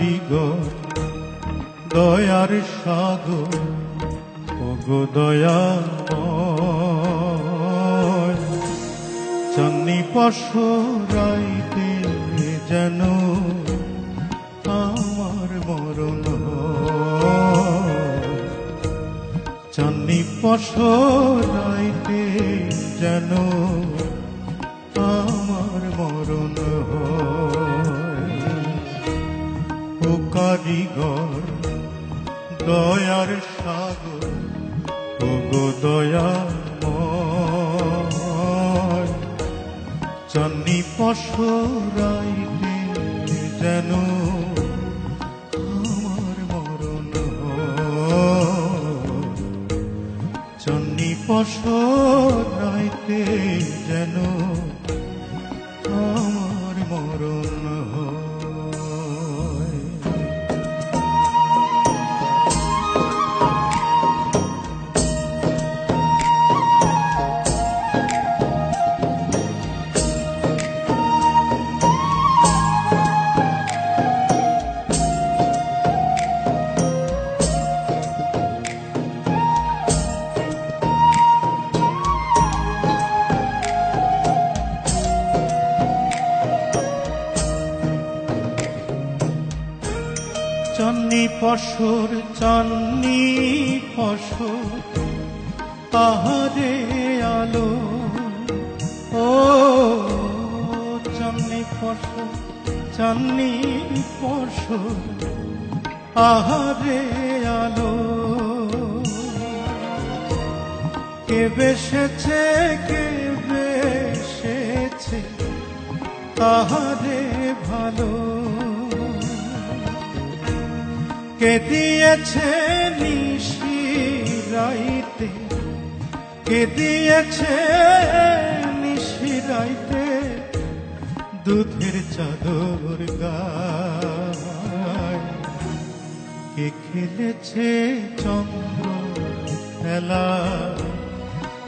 কারিগর দয়ার সাগর ওগো দয়াময় চান্নি পশরাইতে যেন আমার মরণ। চান্নি পশরাইতে যেন কারিগর দয়ার সাগর ও গো দয়াময় চান্নি পশরাইতে যেন আমার মরণ। চন্নি পশরাইতে যেন আমার মরণ হয় চান্নি পশুর চান্নি ফসর তাহারে আলো। ও চান্নি ফসর চান্নি ফসর আহারে আলো। কে বেসেছে কে বেসেছে তাহারে ভালো। কে দিয়েছে নিশি রাইতে। কে দিয়েছে নিশি রাইতে? দুধের চাদর গায়। কে খেলেছে চন্দ্র খেলা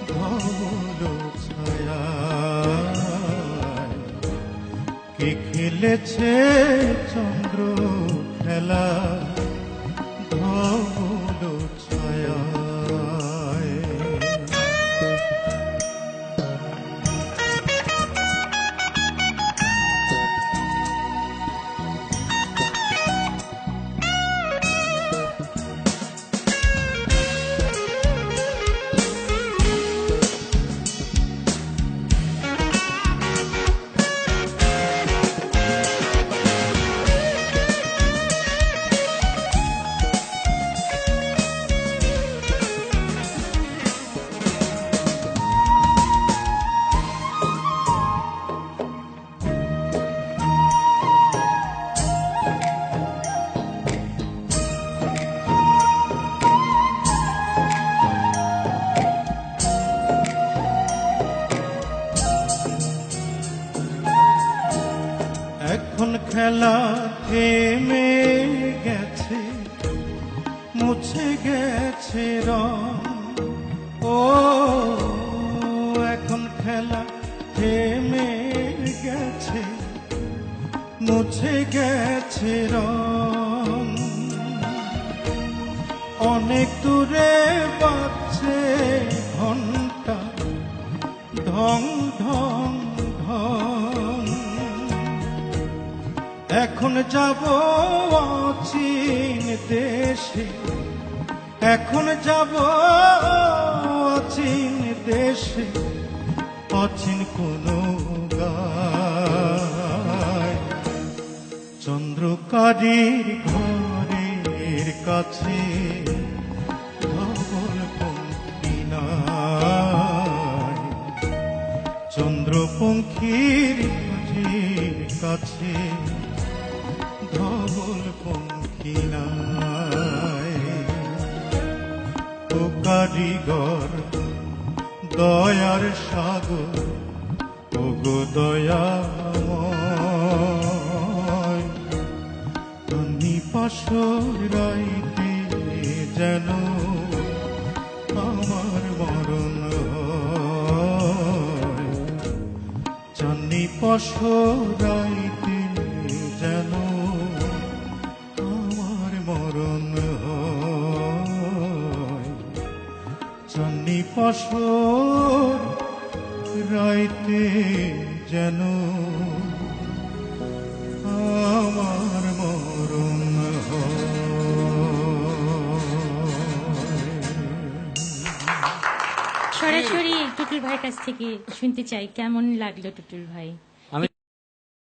ধবল ছায়া কে খেলেছে চন্দ্র খেলা ধবল এখন খেলা থেমে গেছে, মুছে গেছে রং। ও, এখন খেলা থেমে গেছে, মুছে গেছে রং। অনেক দূরে বাজছে যাব অচিন দেশে। এখন যাব অচিন দেশে। অচিন কোন চন্দ্রকারীর ঘরের কাছে চন্দ্রপঙ্খীর কাছে ধবল পঙ্খী নাই ও কারিগর দয়ার সাগর ও গো দয়াময় তুমি পাশরাইতে যেন আমার মরণ চান্নি পশরাইতে চন্নি পাশর রাইতে যেন আমার মরণ সরাসরি টুটুল ভাইয়ের কাছ থেকে শুনতে চাই, কেমন লাগল টুটুল ভাই?